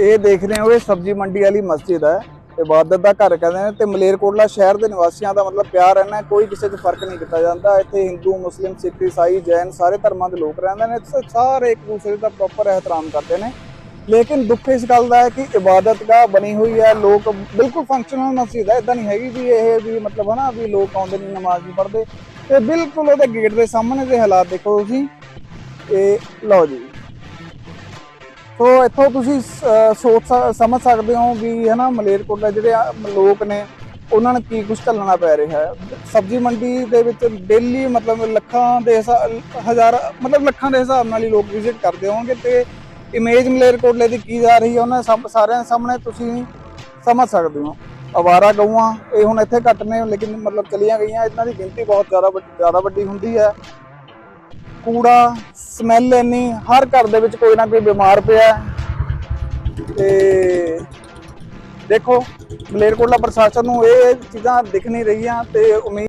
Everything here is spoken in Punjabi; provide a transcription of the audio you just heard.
ਇਹ ਦੇਖ ਰਹੇ ਹੋ, ਇਹ ਸਬਜ਼ੀ ਮੰਡੀ ਵਾਲੀ ਮਸਜਿਦ ਹੈ। ਇਬਾਦਤ ਦਾ ਘਰ ਕਹਿੰਦੇ ਨੇ ਤੇ ਮਲੇਰਕੋਟਲਾ ਸ਼ਹਿਰ ਦੇ ਨਿਵਾਸੀਆਂ ਦਾ ਮਤਲਬ ਪਿਆਰ ਰਹਿਣਾ ਕੋਈ ਕਿਸੇ 'ਚ ਫ਼ਰਕ ਨਹੀਂ ਕੀਤਾ ਜਾਂਦਾ। ਇੱਥੇ ਹਿੰਦੂ, ਮੁਸਲਿਮ, ਸਿੱਖ, ਈਸਾਈ, ਜੈਨ ਸਾਰੇ ਧਰਮਾਂ ਦੇ ਲੋਕ ਰਹਿੰਦੇ ਨੇ ਸਾਰੇ ਇੱਕ ਦੂਸਰੇ ਦਾ ਪ੍ਰੋਪਰ ਇਹਤਰਾਮ ਕਰਦੇ ਨੇ। ਲੇਕਿਨ ਦੁੱਖ ਇਸ ਗੱਲ ਦਾ ਹੈ ਕਿ ਇਬਾਦਤਗਾਹ ਬਣੀ ਹੋਈ ਹੈ, ਲੋਕ ਬਿਲਕੁਲ ਫੰਕਸ਼ਨਲ ਮਸਜਿਦ ਹੈ ਇਦਾਂ ਨਹੀਂ ਹੈਗੀ ਵੀ ਇਹ ਵੀ ਮਤਲਬ ਹਨਾ ਵੀ ਲੋਕ ਆਉਂਦੇ ਨਹੀਂ ਨਮਾਜ਼ ਨਹੀਂ ਪੜ੍ਹਦੇ। ਤੇ ਬਿਲਕੁਲ ਉਹਦੇ ਗੇਟ ਦੇ ਸਾਹਮਣੇ ਦੇ ਹਾਲਾਤ ਦੇਖੋ ਤੁਸੀਂ। ਇਹ ਲਓ ਜੀ। ਸੋ ਇੱਥੋਂ ਤੁਸੀਂ ਸ- ਸੋਚ ਸਮਝ ਸਕਦੇ ਹੋ ਵੀ ਹੈ ਹਨਾ ਮਲੇਰਕੋਟਲਾ ਜਿਹੜੇ ਲੋਕ ਨੇ, ਉਹਨਾਂ ਨੂੰ ਕੀ ਕੁਝ ਝੱਲਣਾ ਪੈ ਰਿਹਾ ਹੈ। ਸਬਜ਼ੀ ਮੰਡੀ ਦੇ ਵਿੱਚ ਡੇਲੀ ਮਤਲਬ ਲੱਖਾਂ ਦੇ ਹਿਸਾ- ਹਜ਼ਾਰ, ਮਤਲਬ ਲੱਖਾਂ ਦੇ ਹਿਸਾਬ ਨਾਲ ਹੀ ਲੋਕ ਵਿਜ਼ਿਟ ਕਰਦੇ ਹੋਣਗੇ ਤੇ ਇਮੇਜ ਮਲੇਰਕੋਟਲੇ ਦੀ ਕੀ ਜਾ ਰਹੀ ਹੈ, ਉਹਨਾਂ ਸਭ, ਸਾਰਿਆਂ ਸਾਹਮਣੇ ਤੁਸੀਂ ਸਮਝ ਸਕਦੇ ਹੋ। ਅਵਾਰਾ ਗਊਆਂ, ਇਹ ਹੁਣ ਇੱਥੇ ਘੱਟ ਨੇ, ਲੇਕਿਨ ਮਤਲਬ ਚਲੀਆਂ ਗਈਆਂ, ਇਹਨਾਂ ਦੀ ਗਿਣਤੀ ਬਹੁਤ ਜ਼ਿਆਦਾ ਵੱਡੀ ਜ਼ਿਆਦਾ ਵੱਡੀ ਹੁੰਦੀ ਹੈ। ਕੂੜਾ ਸਮੈਲ ਇੰਨੀ, ਹਰ ਘਰ ਦੇ ਵਿੱਚ ਕੋਈ ਨਾ ਕੋਈ ਬਿਮਾਰ ਪਿਆ ਹੈ। ਤੇ ਦੇਖੋ ਮਲੇਰਕੋਟਲਾ ਪ੍ਰਸ਼ਾਸਨ ਨੂੰ ਇਹ ਚੀਜ਼ਾਂ ਦਿਖ ਨਹੀਂ ਰਹੀਆਂ ਤੇ ਉਮੀਦ